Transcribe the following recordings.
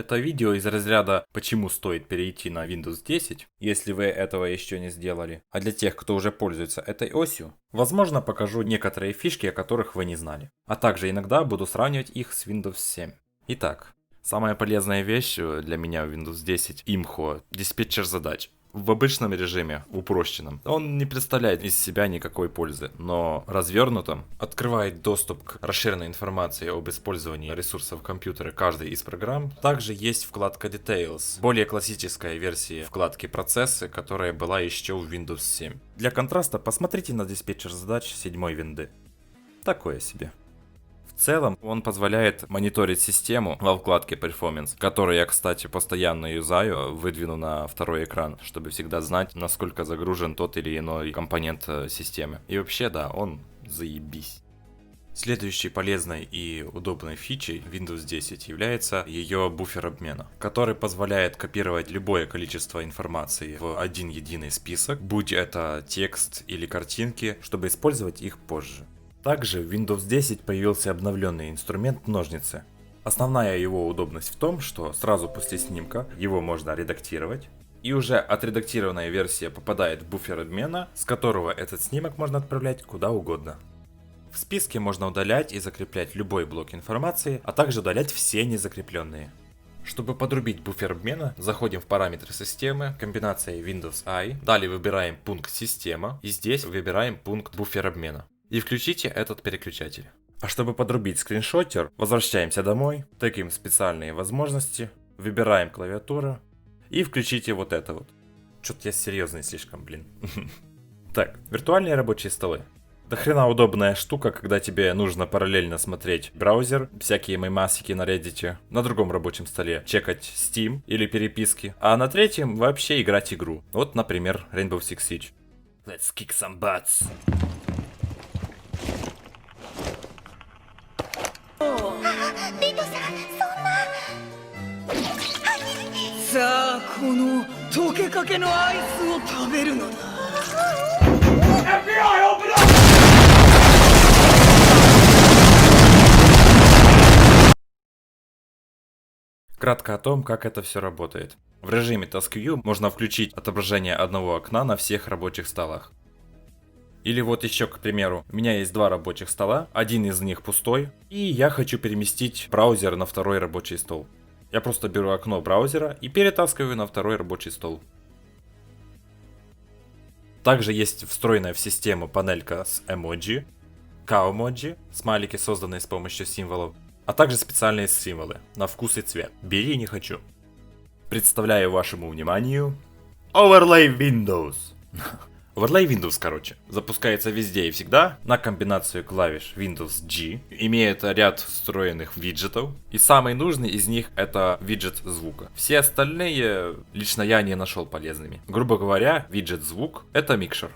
Это видео из разряда «Почему стоит перейти на Windows 10», если вы этого еще не сделали. А для тех, кто уже пользуется этой осью, возможно покажу некоторые фишки, о которых вы не знали. А также иногда буду сравнивать их с Windows 7. Итак, самая полезная вещь для меня в Windows 10 имхо – диспетчер задач в обычном режиме, упрощенном, он не представляет из себя никакой пользы, но развернутом открывает доступ к расширенной информации об использовании ресурсов компьютера каждой из программ. Также есть вкладка Details, более классическая версия вкладки процессы, которая была еще в Windows 7. Для контраста посмотрите на диспетчер задач седьмой винды. Такое себе. Целом, он позволяет мониторить систему во вкладке Performance, которую я, кстати, постоянно юзаю, выдвину на второй экран, чтобы всегда знать, насколько загружен тот или иной компонент э, системы. И вообще, да, он заебись. Следующей полезной и удобной фичей Windows 10 является ее буфер обмена, который позволяет копировать любое количество информации в один единый список, будь это текст или картинки, чтобы использовать их позже. Также в Windows 10 появился обновленный инструмент ножницы. Основная его удобность в том, что сразу после снимка его можно редактировать, и уже отредактированная версия попадает в буфер обмена, с которого этот снимок можно отправлять куда угодно. В списке можно удалять и закреплять любой блок информации, а также удалять все незакрепленные. Чтобы подрубить буфер обмена, заходим в параметры системы, комбинация Windows I, далее выбираем пункт система и здесь выбираем пункт буфер обмена и включите этот переключатель. А чтобы подрубить скриншотер, возвращаемся домой, тыкаем специальные возможности, выбираем клавиатуру и включите вот это вот. Что-то я серьезный слишком, блин. Так, виртуальные рабочие столы. До хрена удобная штука, когда тебе нужно параллельно смотреть браузер, всякие мемасики на Reddit, на другом рабочем столе чекать Steam или переписки, а на третьем вообще играть игру. Вот, например, Rainbow Six Siege. Let's kick some butts. さあこの溶けかけのアイスを食べるのだ Кратко о том, как это все работает. В режиме Task View можно включить отображение одного окна на всех рабочих столах. Или вот еще, к примеру, у меня есть два рабочих стола, один из них пустой, и я хочу переместить браузер на второй рабочий стол. Я просто беру окно браузера и перетаскиваю на второй рабочий стол. Также есть встроенная в систему панелька с эмоджи, каумоджи, смайлики, созданные с помощью символов, а также специальные символы на вкус и цвет. Бери не хочу. Представляю вашему вниманию Overlay Windows. Overlay Windows, короче, запускается везде и всегда на комбинацию клавиш Windows G, имеет ряд встроенных виджетов, и самый нужный из них это виджет звука. Все остальные лично я не нашел полезными. Грубо говоря, виджет звук это микшер.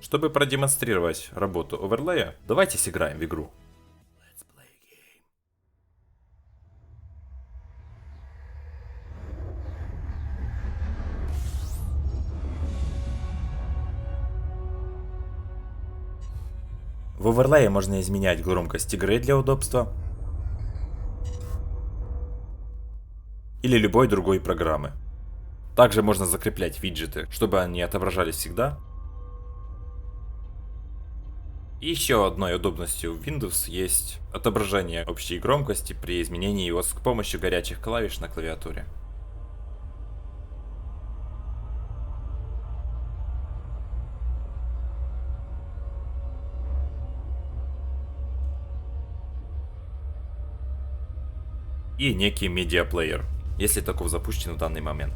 Чтобы продемонстрировать работу оверлея, давайте сыграем в игру. В оверлее можно изменять громкость игры для удобства. Или любой другой программы. Также можно закреплять виджеты, чтобы они отображались всегда. И еще одной удобностью Windows есть отображение общей громкости при изменении его с помощью горячих клавиш на клавиатуре. И некий медиаплеер, если таков запущен в данный момент.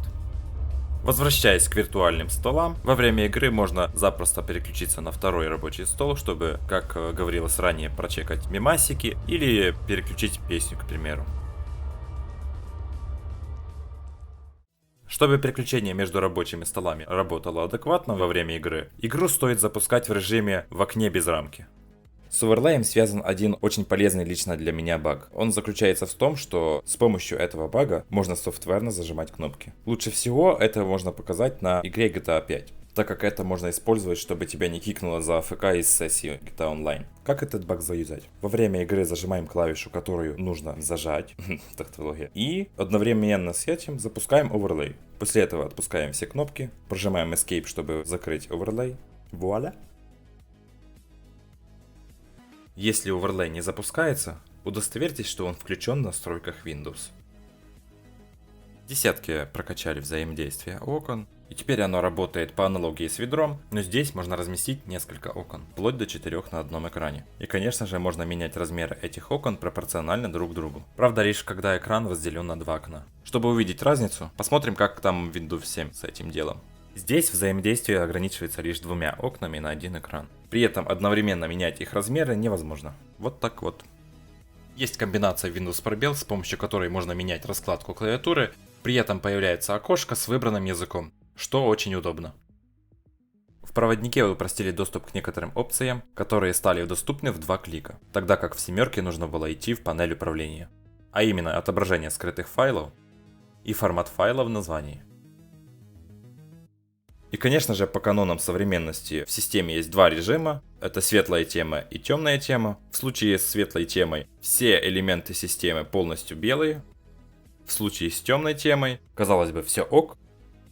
Возвращаясь к виртуальным столам, во время игры можно запросто переключиться на второй рабочий стол, чтобы, как э, говорилось ранее, прочекать мемасики или переключить песню, к примеру. Чтобы переключение между рабочими столами работало адекватно во время игры, игру стоит запускать в режиме в окне без рамки. С оверлеем связан один очень полезный лично для меня баг. Он заключается в том, что с помощью этого бага можно софтверно зажимать кнопки. Лучше всего это можно показать на игре GTA 5. так как это можно использовать, чтобы тебя не кикнуло за АФК из сессии GTA Online. Как этот баг заюзать? Во время игры зажимаем клавишу, которую нужно зажать, тавтология, и одновременно с этим запускаем оверлей. После этого отпускаем все кнопки, прожимаем Escape, чтобы закрыть оверлей. Вуаля! Если оверлей не запускается, удостоверьтесь, что он включен в настройках Windows. Десятки прокачали взаимодействие окон, и теперь оно работает по аналогии с ведром, но здесь можно разместить несколько окон, вплоть до 4 на одном экране. И конечно же можно менять размеры этих окон пропорционально друг другу. Правда лишь когда экран разделен на два окна. Чтобы увидеть разницу, посмотрим как там Windows 7 с этим делом. Здесь взаимодействие ограничивается лишь двумя окнами на один экран. При этом одновременно менять их размеры невозможно. Вот так вот. Есть комбинация Windows пробел, с помощью которой можно менять раскладку клавиатуры, при этом появляется окошко с выбранным языком что очень удобно. В проводнике упростили доступ к некоторым опциям, которые стали доступны в два клика, тогда как в семерке нужно было идти в панель управления. А именно отображение скрытых файлов и формат файла в названии. И конечно же по канонам современности в системе есть два режима, это светлая тема и темная тема. В случае с светлой темой все элементы системы полностью белые, в случае с темной темой, казалось бы, все ок,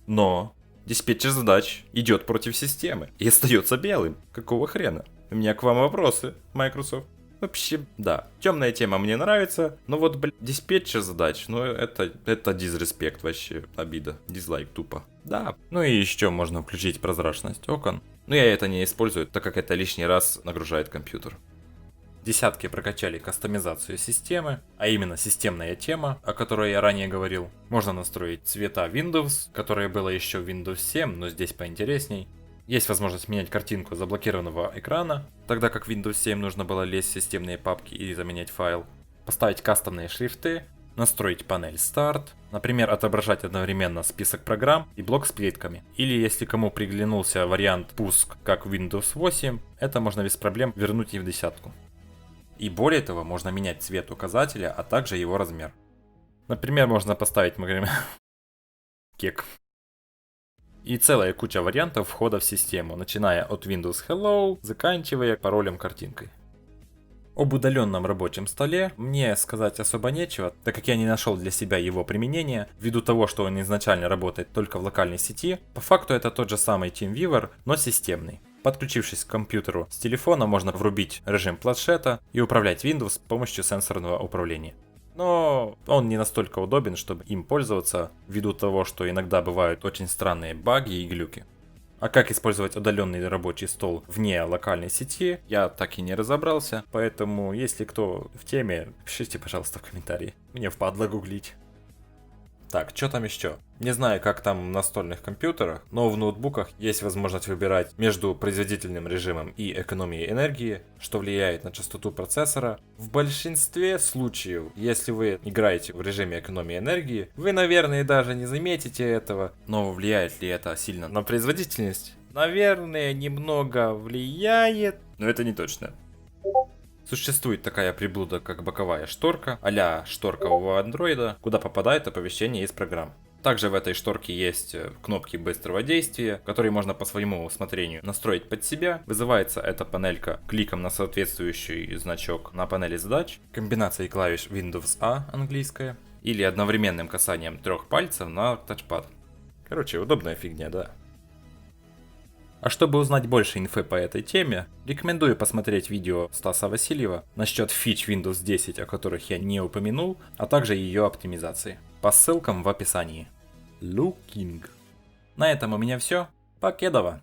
но диспетчер задач идет против системы и остается белым. Какого хрена? У меня к вам вопросы, Microsoft. Вообще, да, темная тема мне нравится, но вот, блин, диспетчер задач, ну это, это дизреспект вообще, обида, дизлайк тупо. Да, ну и еще можно включить прозрачность окон, но я это не использую, так как это лишний раз нагружает компьютер. Десятки прокачали кастомизацию системы, а именно системная тема, о которой я ранее говорил. Можно настроить цвета Windows, которое было еще в Windows 7, но здесь поинтересней. Есть возможность менять картинку заблокированного экрана, тогда как в Windows 7 нужно было лезть в системные папки и заменять файл. Поставить кастомные шрифты, настроить панель старт, например, отображать одновременно список программ и блок с плитками. Или если кому приглянулся вариант пуск как в Windows 8, это можно без проблем вернуть и в десятку. И более того, можно менять цвет указателя, а также его размер. Например, можно поставить кек. И целая куча вариантов входа в систему, начиная от Windows Hello, заканчивая паролем картинкой. Об удаленном рабочем столе мне сказать особо нечего, так как я не нашел для себя его применения, ввиду того, что он изначально работает только в локальной сети, по факту это тот же самый TeamViewer, но системный. Подключившись к компьютеру с телефона, можно врубить режим планшета и управлять Windows с помощью сенсорного управления. Но он не настолько удобен, чтобы им пользоваться, ввиду того, что иногда бывают очень странные баги и глюки. А как использовать удаленный рабочий стол вне локальной сети, я так и не разобрался, поэтому если кто в теме, пишите, пожалуйста, в комментарии. Мне впадло гуглить. Так, что там еще? Не знаю, как там в настольных компьютерах, но в ноутбуках есть возможность выбирать между производительным режимом и экономией энергии, что влияет на частоту процессора. В большинстве случаев, если вы играете в режиме экономии энергии, вы, наверное, даже не заметите этого, но влияет ли это сильно на производительность? Наверное, немного влияет, но это не точно. Существует такая приблуда, как боковая шторка, а шторка у андроида, куда попадает оповещение из программ. Также в этой шторке есть э, кнопки быстрого действия, которые можно по своему усмотрению настроить под себя. Вызывается эта панелька кликом на соответствующий значок на панели задач, комбинацией клавиш Windows A английская, или одновременным касанием трех пальцев на тачпад. Короче, удобная фигня, да. А чтобы узнать больше инфы по этой теме, рекомендую посмотреть видео Стаса Васильева насчет фич Windows 10, о которых я не упомянул, а также ее оптимизации. По ссылкам в описании. Looking. На этом у меня все. Покедова!